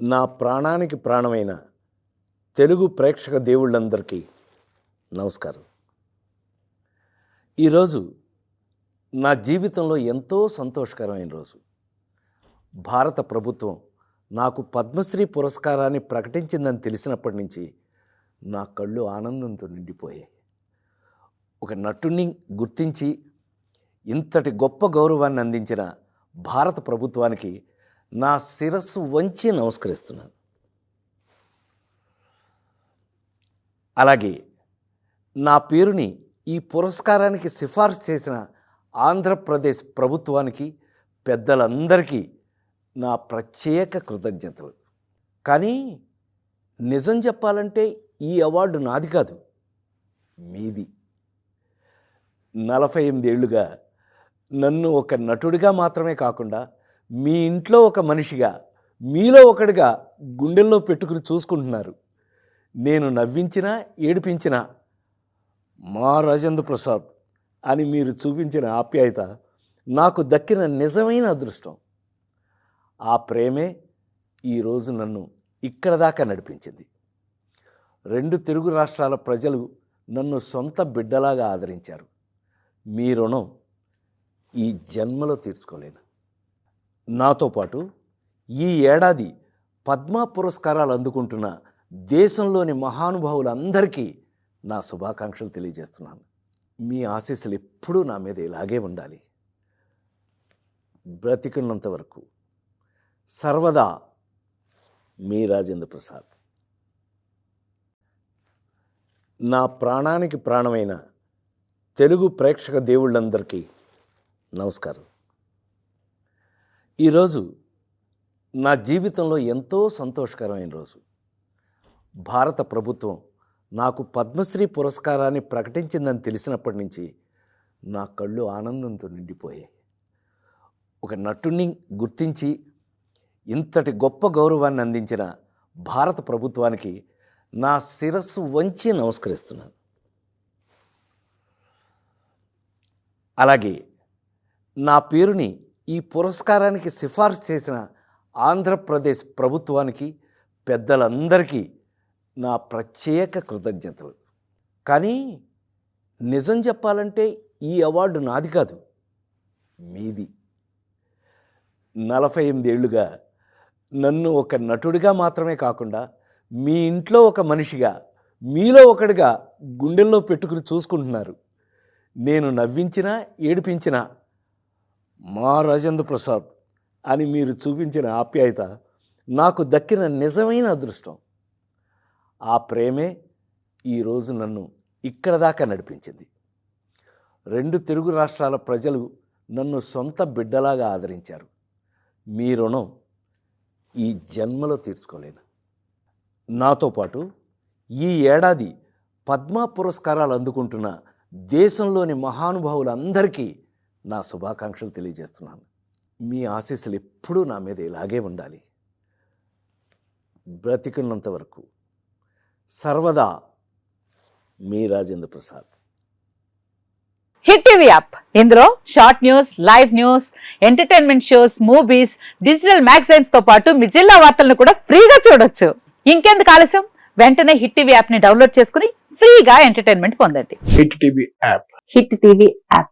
నా ప్రాణానికి ప్రాణమైన తెలుగు ప్రేక్షక దేవుళ్ళందరికీ నమస్కారం. ఈరోజు నా జీవితంలో ఎంతో సంతోషకరమైన రోజు. భారత ప్రభుత్వం నాకు పద్మశ్రీ పురస్కారాన్ని ప్రకటించిందని తెలిసినప్పటి నుంచి నా కళ్ళు ఆనందంతో నిండిపోయాయి. ఒక నటుడిని గుర్తించి ఇంతటి గొప్ప గౌరవాన్ని అందించిన భారత ప్రభుత్వానికి నా శిరస్సు వంచి నమస్కరిస్తున్నాను. అలాగే నా పేరుని ఈ పురస్కారానికి సిఫార్సు చేసిన ఆంధ్రప్రదేశ్ ప్రభుత్వానికి పెద్దలందరికీ నా ప్రత్యేక కృతజ్ఞతలు. కానీ నిజం చెప్పాలంటే ఈ అవార్డు నాది కాదు మీది. నలభై ఎనిమిదేళ్ళుగా నన్ను ఒక నటుడిగా మాత్రమే కాకుండా మీ ఇంట్లో ఒక మనిషిగా మీలో ఒకడిగా గుండెల్లో పెట్టుకుని చూసుకుంటున్నారు. నేను నవ్వించినా ఏడిపించినా మా రాజేంద్ర ప్రసాద్ అని మీరు చూపించిన ఆప్యాయత నాకు దక్కిన నిజమైన అదృష్టం. ఆ ప్రేమే ఈరోజు నన్ను ఇక్కడ దాకా నడిపించింది. రెండు తెలుగు రాష్ట్రాల ప్రజలు నన్ను సొంత బిడ్డలాగా ఆదరించారు. మీ రుణం ఈ జన్మలో తీర్చుకోలేను. నాతో పాటు ఈ ఏడాది పద్మ పురస్కారాలు అందుకుంటున్న దేశంలోని మహానుభావులందరికీ నా శుభాకాంక్షలు తెలియజేస్తున్నాను. మీ ఆశీస్సులు ఎప్పుడూ నా మీద ఇలాగే ఉండాలి. బ్రతికున్నంత వరకు సర్వదా మీ రాజేంద్ర ప్రసాద్. నా ప్రాణానికి ప్రాణమైన తెలుగు ప్రేక్షక దేవుళ్ళందరికీ నమస్కారం. ఈరోజు నా జీవితంలో ఎంతో సంతోషకరమైన రోజు. భారత ప్రభుత్వం నాకు పద్మశ్రీ పురస్కారాన్ని ప్రకటించిందని తెలిసినప్పటి నుంచి నా కళ్ళు ఆనందంతో నిండిపోయాయి. ఒక నటుడిని గుర్తించి ఇంతటి గొప్ప గౌరవాన్ని అందించిన భారత ప్రభుత్వానికి నా శిరస్సు వంచి నమస్కరిస్తున్నాను. అలాగే నా పేరుని ఈ పురస్కారానికి సిఫార్సు చేసిన ఆంధ్రప్రదేశ్ ప్రభుత్వానికి పెద్దలందరికీ నా ప్రత్యేక కృతజ్ఞతలు. కానీ నిజం చెప్పాలంటే ఈ అవార్డు నాది కాదు మీది. నలభై ఎనిమిదేళ్ళుగా నన్ను ఒక నటుడిగా మాత్రమే కాకుండా మీ ఇంట్లో ఒక మనిషిగా మీలో ఒకడిగా గుండెల్లో పెట్టుకుని చూసుకుంటున్నారు. నేను నవ్వించినా ఏడిపించినా మా రాజేంద్ర ప్రసాద్ అని మీరు చూపించిన ఆప్యాయత నాకు దక్కిన నిజమైన అదృష్టం. ఆ ప్రేమే ఈరోజు నన్ను ఇక్కడ దాకా నడిపించింది. రెండు తెలుగు రాష్ట్రాల ప్రజలు నన్ను సొంత బిడ్డలాగా ఆదరించారు. మీ రుణం ఈ జన్మలో తీర్చుకోలేను. నాతో పాటు ఈ ఏడాది పద్మ పురస్కారాలు అందుకుంటున్న దేశంలోని మహానుభావులందరికీ నా శుభాకాంక్షలు తెలియజేస్తున్నాను. మీ ఆశీస్సులు ఎప్పుడూ నా మీద ఇలాగే ఉండాలి. బ్రతికున్నంత వరకు సర్వదా మీ Rajendra Prasad. Hit TV app. ఇందులో short news live news entertainment shows movies digital మ్యాగజైన్స్తో పాటు మీ జిల్లా వార్తలను కూడా ఫ్రీగా చూడొచ్చు. ఇంకెందుకు ఆలస్యం? వెంటనే హిట్ టీవీ యాప్ని డౌన్లోడ్ చేసుకుని ఫ్రీగా ఎంటర్టైన్మెంట్ పొందండి. Hit TV app. Hit TV app.